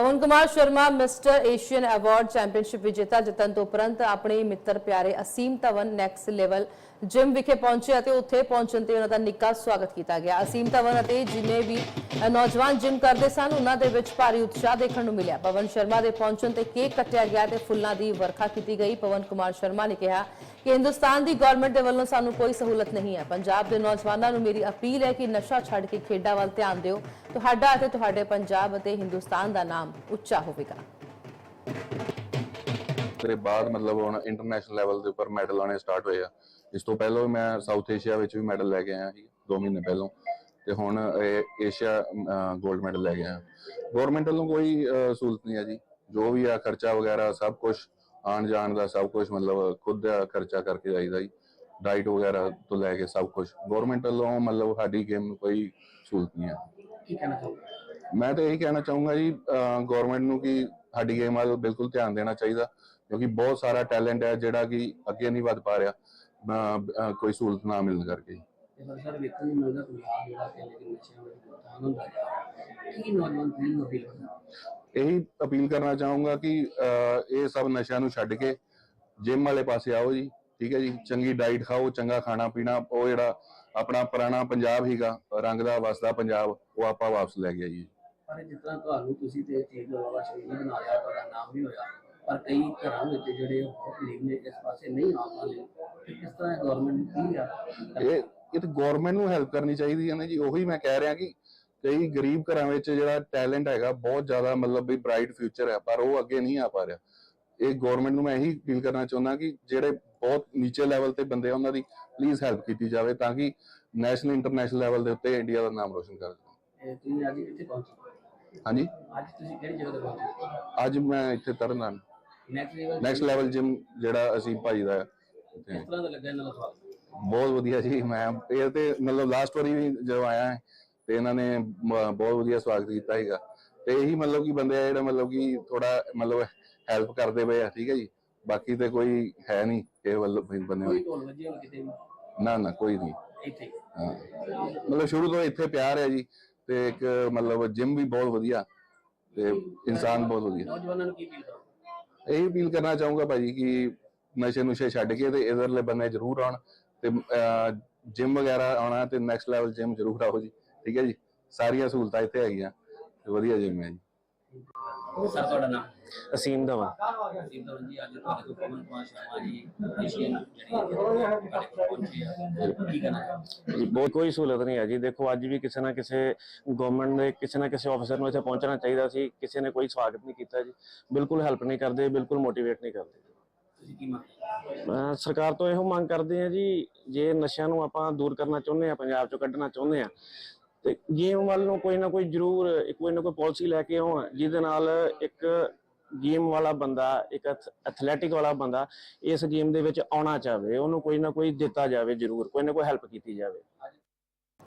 Vamos Pawan Kumar Sharma, mister Asian award championship ਵਿਜੇਤਾ ਜਿੱਤਣ ਤੋਂ ਉਪਰੰਤ ਆਪਣੇ ਮਿੱਤਰ ਪਿਆਰੇ Aseem Dhawan next level gym ਵਿਖੇ ਪਹੁੰਚੇ ਅਤੇ ਉੱਥੇ ਪਹੁੰਚਣ ਤੇ ਉਹਨਾਂ ਦਾ ਨਿੱਘਾ ਸਵਾਗਤ ਕੀਤਾ ਗਿਆ। ਅਸੀਮ ਧਵਨ ਅਤੇ ਜਿਨੇ ਵੀ ਨੌਜਵਾਨ ਜਿਮ ਕਰਦੇ ਸਨ, ਉਹਨਾਂ ਦੇ ਵਿੱਚ ਭਾਰੀ ਉਤਸ਼ਾਹ ਦੇਖਣ ਨੂੰ ਮਿਲਿਆ। ਪਵਨ ਸ਼ਰਮਾ ਦੇ ਪਹੁੰਚਣ ਤੇ ਕੇਕ ਕੱਟਿਆ ਗਿਆ ਤੇ ਫੁੱਲਾਂ ਦੀ ਵਰਖਾ ਕੀਤੀ ਗਈ। ਪਵਨ ਕੁਮਾਰ ਸ਼ਰਮਾ ਨੇ ਕਿਹਾ ਕਿ ਹਿੰਦੁਸਤਾਨ ਦੀ ਗਵਰਨਮੈਂਟ ਦੇ ਵੱਲੋਂ ਸਾਨੂੰ ਕੋਈ ਸਹੂਲਤ ਨਹੀਂ ਹੈ। ਪੰਜਾਬ ਦੇ ਨੌਜਵਾਨਾਂ ਨੂੰ ਮੇਰੀ ਅਪੀਲ ਹੈ ਕਿ ਨਸ਼ਾ ਛੱਡ ਕੇ ਖੇਡਾਂ ਵੱਲ ਧਿਆਨ ਦਿਓ। ਤੁਹਾਡਾ ਅਤੇ ਤੁਹਾਡੇ ਪੰਜਾਬ ਅਤੇ ਹਿੰਦੁਸਤਾਨ ਦਾ ਨਾਮ ਉੱਚਾ ਹੋਵੇਗਾ। ਤੇਰੇ ਬਾਅਦ ਮਤਲਬ ਹੁਣ ਇੰਟਰਨੈਸ਼ਨਲ ਲੈਵਲ ਦੇ ਉੱਪਰ ਮੈਡਲ ਆਉਣੇ ਸਟਾਰਟ ਹੋਏ ਆ। ਇਸ ਤੋਂ ਪਹਿਲਾਂ ਵੀ ਮੈਂ ਸਾਊਥ ਏਸ਼ੀਆ ਵਿੱਚ ਵੀ ਮੈਡਲ ਲੈ ਕੇ ਆਇਆ ਸੀ 2 ਮਹੀਨੇ ਪਹਿਲਾਂ। ਤੇ ਹੁਣ ਇਹ ਏਸ਼ੀਆ 골ਡ ਮੈਡਲ ਲੈ ਕੇ ਆਇਆ। ਗਵਰਨਮੈਂਟ ਵੱਲੋਂ ਕੋਈ ਸਹੂਲਤ ਨਹੀਂ ਹੈ ਜੀ। ਜੋ ਵੀ ਆ ਖਰਚਾ ਵਗੈਰਾ ਸਭ ਕੁਝ ਆਣ ਜਾਣ ਦਾ ਸਭ ਕੁਝ ਮਤਲਬ ਖੁਦ ਦਾ ਖਰਚਾ ਕਰਕੇ ਜਾਈਦਾ ਜੀ। ਡਾਈਟ ਵਗੈਰਾ ਤੋਂ ਲੈ ਕੇ ਸਭ ਕੁਝ ਗਵਰਨਮੈਂਟ ਵੱਲੋਂ ਮਤਲਬ ਸਾਡੀ ਗੇਮ ਨੂੰ ਕੋਈ ਸਹੂਲਤ ਨਹੀਂ ਹੈ। ਕੀ ਕਹਿਣਾ ਚਾਹੋਗੇ? ਮੈਂ ਤਾਂ ਇਹੀ ਕਹਿਣਾ ਚਾਹੂੰਗਾ ਜੀ ਗਵਰਨਮੈਂਟ ਨੂੰ ਕਿ ਸਾਡੀ ਗੇਮ ਵੱਲ ਬਿਲਕੁਲ ਧਿਆਨ ਦੇਣਾ ਚਾਹੀਦਾ ਕਿਉਂਕਿ ਬਹੁਤ ਸਾਰਾ ਟੈਲੈਂਟ ਹੈ ਜਿਹੜਾ ਕਿ ਅੱਗੇ ਨਹੀਂ ਵੱਧ ਪਾ ਰਿਹਾ ਕੋਈ ਸਹੂਲਤ ਨਾ ਮਿਲਣ ਕਰਕੇ ਜੀ। ਪਰ ਸਰ ਵੇਖਣ ਨੂੰ ਮਿਲਦਾ ਪੰਜਾਬ ਜਿਹੜਾ ਕਿ ਲੇਕਿਨ ਨਸ਼ਿਆਂ ਵਿੱਚ ਗੁਰਤਾਨ ਹੁੰਦਾ ਜਾ ਕੀ ਨੌਜਵਾਨ ਪੀੜ੍ਹੀ ਨੂੰ ਅਪੀਲ ਕਰਨਾ ਇਹੀ ਅਪੀਲ ਕਰਨਾ ਚਾਹੂੰਗਾ ਕਿ ਇਹ ਸਭ ਨਸ਼ਿਆਂ ਨੂੰ ਛੱਡ ਕੇ ਜਿਮ ਵਾਲੇ ਪਾਸੇ ਆਓ ਜੀ ਠੀਕ ਹੈ ਜੀ ਚੰਗੀ ਡਾਈਟ ਖਾਓ ਚੰਗਾ ਖਾਣਾ ਪੀਣਾ ਉਹ ਜਿਹੜਾ ਆਪਣਾ ਪੁਰਾਣਾ ਪੰਜਾਬ ਹੀਗਾ ਰੰਗ ਦਾ ਵਸਦਾ ਪੰਜਾਬ ਉਹ ਆਪਾਂ ਵਾਪਸ ਲੈ ਕੇ ਆਈਏ ਪਰ ਜਿਸ ਤਰ੍ਹਾਂ ਤੁਹਾਨੂੰ ਤੁਸੀਂ ਤੇ ਦਾ ਵਾਵਾ ਸ਼ਹੀਦ ਬਣਾ ਲਿਆ ਤੁਹਾਡਾ ਨਾਮ ਵੀ ਹੋਇਆ ਪਰ ਕਈ ਘਰਾਂ ਵਿੱਚ ਜਿਹੜੇ ਲੀਗ ਨੇ ਇਸ ਪਾਸੇ ਨਹੀਂ ਆ ਪਾਉਂਦੇ ਕਿਸ ਤਰ੍ਹਾਂ ਗਵਰਨਮੈਂਟ ਕੀ ਆ? ਇਹ ਇਹ ਤਾਂ ਗਵਰਨਮੈਂਟ ਨੂੰ ਹੈਲਪ ਕਰਨੀ ਚਾਹੀਦੀ ਹੈ ਨਾ ਜੀ ਉਹੀ ਮੈਂ ਕਹਿ ਰਿਹਾ ਕਿ ਕਈ ਗਰੀਬ ਘਰਾਂ ਵਿੱਚ ਜਿਹੜਾ ਟੈਲੈਂਟ ਹੈਗਾ ਬਹੁਤ ਜ਼ਿਆਦਾ ਮਤਲਬ ਵੀ ਬ੍ਰਾਈਟ ਫਿਊਚਰ ਹੈ ਪਰ ਉਹ ਅੱਗੇ ਨਹੀਂ ਆ ਪਾ ਰਿਹਾ। ਇਹ ਗਵਰਨਮੈਂਟ ਨੂੰ ਮੈਂ ਇਹੀ ਅਪੀਲ ਕਰਨਾ ਚਾਹੁੰਦਾ ਕਿ ਜਿਹੜੇ ਬਹੁਤ ਨੀਚੇ ਲੈਵਲ ਤੇ ਬੰਦੇ ਆ ਉਹਨਾਂ ਦੀ ਪਲੀਜ਼ ਹੈਲਪ ਕੀਤੀ ਜਾਵੇ ਤਾਂ ਕਿ ਨੈਸ਼ਨਲ ਇੰਟਰਨੈਸ਼ਨਲ ਲੈਵਲ ਦੇ ਉੱਤੇ ਇੰਡੀਆ ਦਾ ਨਾਮ ਰੋਸ਼ਨ ਕਰ ਸਕਣ। ਇਹ ਤੁਸੀਂ ਅੱਜ ਕਿੱਥੇ ਪਹੁੰਚੇ? ਹਾਂਜੀ। ਅੱਜ ਤੁਸੀਂ ਕਿਹੜੀ ਜਗ੍ਹਾ ਤੇ ਪਹੁੰਚੇ ਅੱਜ ਮੈਂ ਇੱਥੇ Tarn Taran. Next level next level gym ਜਿਹੜਾ ਅਸੀਂ ਭਾਈ ਦਾ ਹੈ, ਇੱਥੇ ਕਿਸ ਤਰ੍ਹਾਂ ਦਾ ਲੱਗਾ ਇਹਨਾਂ ਦਾ ਸਵਾਲ ਬਹੁਤ ਵਧੀਆ ਜੀ ਮੈਂ ਇਹ ਤੇ ਮਤਲਬ ਲਾਸਟ ਵਾਰੀ ਵੀ ਜਦੋਂ ਆਇਆ ਹੈ, ਤੇ ਇਹਨਾਂ ਨੇ ਮ- ਬਹੁਤ ਵਧੀਆ ਸਵਾਗਤ ਕੀਤਾ ਹੈਗਾ ਤੇ ਇਹੀ ਮਤਲਬ ਕਿ ਬੰਦੇ ਆ ਜਿਹੜਾ ਮਤਲਬ ਕਿ ਥੋੜਾ ਮਤਲਬ ਹੈਲਪ ਕਰਦੇ ਪਏ ਆ ਠੀਕ ਹੈ ਜੀ। ਬਾਕੀ ਤੇ ਕੋਈ ਹੈ ਨਹੀਂ ਇਹ ਵੱਲੋਂ ਬੰਦੇ ਕੋਈ ਹੋਏ। ਢੋਲ ਵੱਜੇ ਹੋਣ ਕਿਤੇ ਵੀ? ਨਾ ਨਾ ਕੋਈ ਨਹੀਂ। ਇੱਥੇ ਹੀ। ਹਾਂ। ਮਤਲਬ ਸ਼ੁਰੂ ਤੋਂ ਇੱਥੇ ਪਿਆਰ ਹੈ ਜੀ। ਤੇ ਇੱਕ ਮਤਲਬ ਜਿਮ ਵੀ ਬਹੁਤ ਵਧੀਆ ਤੇ ਇਨਸਾਨ ਬਹੁਤ ਵਧੀਆ। ਨੌਜਵਾਨਾਂ ਨੂੰ ਕੀ ਅਪੀਲ ਕਰੋ ਇਹੀ ਅਪੀਲ ਕਰਨਾ ਚਾਹੂੰਗਾ ਭਾਜੀ ਕਿ ਨਸ਼ੇ ਨੁਸ਼ੇ ਛੱਡ ਕੇ ਤੇ ਇਧਰਲੇ ਬੰਦੇ ਜ਼ਰੂਰ ਆਉਣ ਤੇ ਜਿਮ ਵਗੈਰਾ ਆਉਣਾ ਤੇ ਨੈਕਸਟ ਲੈਵਲ ਜਿਮ ਜ਼ਰੂਰ ਆਓ ਜੀ ਠੀਕ ਹੈ ਜੀ? ਸਾਰੀਆਂ ਸਹੂਲਤਾਂ ਇੱਥੇ ਹੈਗੀਆਂ ਤੇ ਵਧੀਆ ਜਿਮ ਹੈ ਜੀ। ਸਰ ਤੁਹਾਡਾ ਨਾਮ? ਅਸੀਮ ਦਵਾ ਸਿੰਧਵਨ ਜੀ ਅੱਜ ਤੁਹਾਡੇ ਕੋਲ ਪਵਨ ਕੁਮਾਰ ਸ਼ਰਮਾ ਜੀ ਏਸ਼ੀਅਨ ਜਿਹੜੀ ਤੁਹਾਡੇ ਕੋਲ ਪਹੁੰਚੇ ਆ। ਕੀ ਕਹਿਣਾ ਚਾਹੋਗੇ? ਬਹੁਤ ਕੋਈ ਸਹੂਲਤ ਨਹੀਂ ਹੈ ਜੀ। ਦੇਖੋ ਅੱਜ ਵੀ ਕਿਸੇ ਨਾ ਕਿਸੇ ਗਵਰਨਮੈਂਟ ਦੇ ਕਿਸੇ ਨਾ ਕਿਸੇ ਅਫਸਰ ਨੂੰ ਇੱਥੇ ਪਹੁੰਚਣਾ ਚਾਹੀਦਾ ਸੀ। ਕਿਸੇ ਨੇ ਕੋਈ ਸਵਾਗਤ ਨਹੀਂ ਕੀਤਾ ਜੀ। ਬਿਲਕੁਲ ਹੈਲਪ ਨਹੀਂ ਕਰਦੇ ਬਿਲਕੁਲ ਮੋਟੀਵੇਟ ਨਹੀਂ ਕਰਦੇ। ਸਰਕਾਰ ਤੋਂ ਇਹੋ ਮੰਗ ਕਰਦੇ ਆ ਜੀ ਜੇ ਨਸ਼ਿਆਂ ਨੂੰ ਆਪਾਂ ਦੂਰ ਕਰਨਾ ਚਾਹੁੰਦੇ ਆ ਪੰਜਾਬ ਚੋਂ ਕੱਢਣਾ ਚਾਹੁੰਦੇ ਆ ਤੇ ਗੇਮ ਵੱਲ ਨੂੰ ਕੋਈ ਨਾ ਕੋਈ ਜ਼ਰੂਰ ਕੋਈ ਨਾ ਕੋਈ ਪਾਲਿਸੀ ਲੈ ਕੇ ਆਉਣ ਜਿਹਦੇ ਨਾਲ ਇੱਕ ਗੇਮ ਵਾਲਾ ਬੰਦਾ, ਇੱਕ ਐਥਲੈਟਿਕ ਵਾਲਾ ਬੰਦਾ ਇਸ ਗੇਮ ਦੇ ਵਿੱਚ ਆਉਣਾ ਚਾਹਵੇ, ਉਹਨੂੰ ਕੋਈ ਨਾ ਕੋਈ ਦਿੱਤਾ ਜਾਵੇ ਜ਼ਰੂਰ, ਕੋਈ ਨਾ ਕੋਈ ਹੈਲਪ ਕੀਤੀ ਜਾਵੇ।